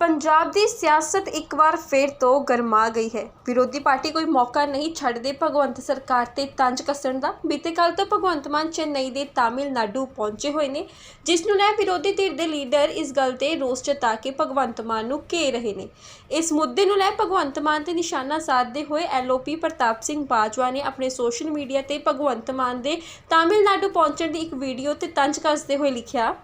ਪੰਜਾਬ ਦੀ ਸਿਆਸਤ ਇੱਕ ਵਾਰ ਫਿਰ ਤੋਂ ਗਰਮਾ ਗਈ ਹੈ। ਵਿਰੋਧੀ ਪਾਰਟੀ ਕੋਈ ਮੌਕਾ ਨਹੀਂ ਛੱਡਦੇ ਭਗਵੰਤ ਸਰਕਾਰ ਤੇ ਤੰਜ ਕੱਸਣ ਦਾ। ਬੀਤੇ ਕੱਲ ਤੋਂ ਭਗਵੰਤ ਮਾਨ ਚੇਨਈ ਦੇ ਤਾਮਿਲਨਾਡੂ ਪਹੁੰਚੇ ਹੋਏ ਨੇ, ਜਿਸ ਨੂੰ ਲੈ ਵਿਰੋਧੀ ਧਿਰ ਦੇ ਲੀਡਰ ਇਸ ਗੱਲ ਤੇ ਰੋਸ ਜਤਾ ਕੇ ਭਗਵੰਤ ਮਾਨ ਨੂੰ ਘੇਰ ਰਹੇ ਨੇ। ਇਸ ਮੁੱਦੇ ਨੂੰ ਲੈ ਭਗਵੰਤ ਮਾਨ ਤੇ ਨਿਸ਼ਾਨਾ ਸਾਧਦੇ ਹੋਏ ਐਲਓਪੀ ਪ੍ਰਤਾਪ ਸਿੰਘ ਬਾਜਵਾ ਨੇ ਆਪਣੇ ਸੋਸ਼ਲ ਮੀਡੀਆ ਤੇ ਭਗਵੰਤ ਮਾਨ ਦੇ ਤਾਮਿਲਨਾਡੂ ਪਹੁੰਚਣ ਦੀ ਇੱਕ ਵੀਡੀਓ ਤੇ ਤੰਜ ਕੱਸਦੇ ਹੋਏ ਲਿਖਿਆ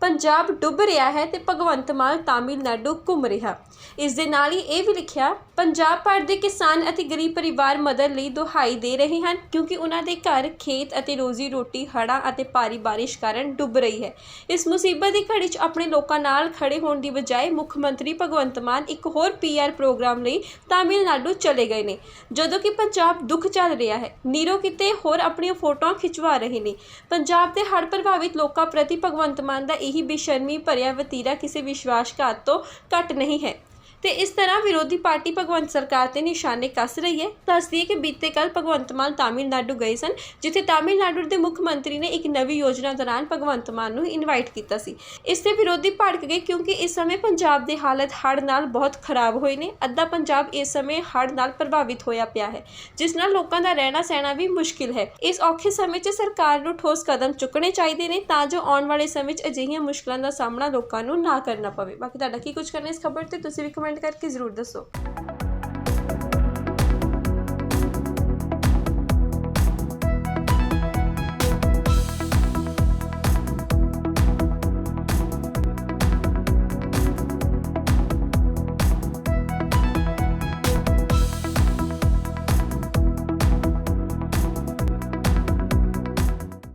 ਪੰਜਾਬ ਡੁੱਬ ਰਿਹਾ ਹੈ ਤੇ ਭਗਵੰਤ ਮਾਨ ਤਾਮਿਲਨਾਡੂ ਘੁੰਮ ਰਿਹਾ। ਇਸ ਦੇ ਨਾਲ ਹੀ ਇਹ ਵੀ ਲਿਖਿਆ, ਪੰਜਾਬ ਭਰ ਦੇ ਕਿਸਾਨ ਅਤੇ ਗਰੀਬ ਪਰਿਵਾਰ ਮਦਦ ਲਈ ਦੁਹਾਈ ਦੇ ਰਹੇ ਹਨ ਕਿਉਂਕਿ ਉਹਨਾਂ ਦੇ ਘਰ ਖੇਤ ਅਤੇ ਰੋਜ਼ੀ ਰੋਟੀ, ਹੜ੍ਹਾਂ ਅਤੇ ਭਾਰੀ ਬਾਰਿਸ਼ ਕਾਰਨ ਡੁੱਬ ਰਹੀ ਹੈ। ਇਸ ਮੁਸੀਬਤ ਦੀ ਘੜੀ 'ਚ ਆਪਣੇ ਲੋਕਾਂ ਨਾਲ ਖੜੇ ਹੋਣ ਦੀ ਬਜਾਏ ਮੁੱਖ ਮੰਤਰੀ ਭਗਵੰਤ ਮਾਨ ਇੱਕ ਹੋਰ ਪੀਆਰ ਪ੍ਰੋਗਰਾਮ ਲਈ ਤਾਮਿਲਨਾਡੂ ਚਲੇ ਗਏ ਨੇ। ਜਦੋਂ ਕਿ ਪੰਜਾਬ ਦੁੱਖ ਚੱਲ ਰਿਹਾ ਹੈ, ਨੀਰੋ ਕਿਤੇ ਹੋਰ ਆਪਣੀਆਂ ਫੋਟੋਆਂ ਖਿਚਵਾ ਰਹੇ ਨੇ। ਪੰਜਾਬ ਦੇ ਹੜ੍ਹ ਪ੍ਰਭਾਵਿਤ ਲੋਕਾਂ ਪ੍ਰਤੀ ਭਗਵੰਤ ਮਾਨ ਦਾ ਇਹੀ ਬੇਸ਼ਰਮੀ ਭਰਿਆ ਵਤੀਰਾ ਕਿਸੇ ਵਿਸ਼ਵਾਸਘਾਤ ਤੋਂ ਘੱਟ ਨਹੀਂ ਹੈ। ਤੇ ਇਸ ਤਰ੍ਹਾਂ ਵਿਰੋਧੀ ਪਾਰਟੀ ਭਗਵੰਤ ਸਰਕਾਰ ਤੇ ਨਿਸ਼ਾਨੇ ਕੱਸ ਰਹੀ ਹੈ। ਦੱਸਦੀ ਹੈ ਕਿ ਬੀਤੇ ਕੱਲ ਭਗਵੰਤ ਮਾਨ ਤਾਮਿਲਨਾਡੂ ਗਏ ਸਨ, ਜਿੱਥੇ ਤਾਮਿਲਨਾਡੂ ਦੇ ਮੁੱਖ ਮੰਤਰੀ ਨੇ ਇੱਕ ਨਵੀਂ ਯੋਜਨਾ ਦੌਰਾਨ ਭਗਵੰਤ ਮਾਨ ਨੂੰ ਇਨਵਾਈਟ ਕੀਤਾ ਸੀ। ਇਸ ਤੇ ਵਿਰੋਧੀ ਭੜਕ ਗਏ ਕਿਉਂਕਿ ਇਸ ਸਮੇਂ ਪੰਜਾਬ ਦੇ ਹਾਲਤ ਹੜ੍ਹ ਨਾਲ ਬਹੁਤ ਖਰਾਬ ਹੋਏ ਨੇ। ਅੱਧਾ ਪੰਜਾਬ ਇਸ ਸਮੇਂ ਹੜ੍ਹ ਨਾਲ ਪ੍ਰਭਾਵਿਤ ਹੋਇਆ ਪਿਆ ਹੈ, ਜਿਸ ਨਾਲ ਲੋਕਾਂ ਦਾ ਰਹਿਣਾ ਸਹਿਣਾ ਵੀ ਮੁਸ਼ਕਿਲ ਹੈ। ਇਸ ਔਖੇ ਸਮੇਂ 'ਚ ਸਰਕਾਰ ਨੂੰ ਠੋਸ ਕਦਮ ਚੁੱਕਣੇ ਚਾਹੀਦੇ ਨੇ ਤਾਂ ਜੋ ਆਉਣ ਵਾਲੇ ਸਮੇਂ 'ਚ ਅਜਿਹੀਆਂ ਮੁਸ਼ਕਲਾਂ ਦਾ ਸਾਹਮਣਾ ਲੋਕਾਂ ਨੂੰ ਨਾ ਕਰਨਾ ਪਵੇ। ਬਾਕੀ ਤੁਹਾਡਾ ਕੀ ਕੁਝ ਕਰਨਾ ਇਸ ਖਬਰ ਤੇ, ਤੁਸੀਂ ਵੀ ਕਮੈਂਟ ਕਮੈਂਟ ਕਰਕੇ ਜ਼ਰੂਰ ਦੱਸੋ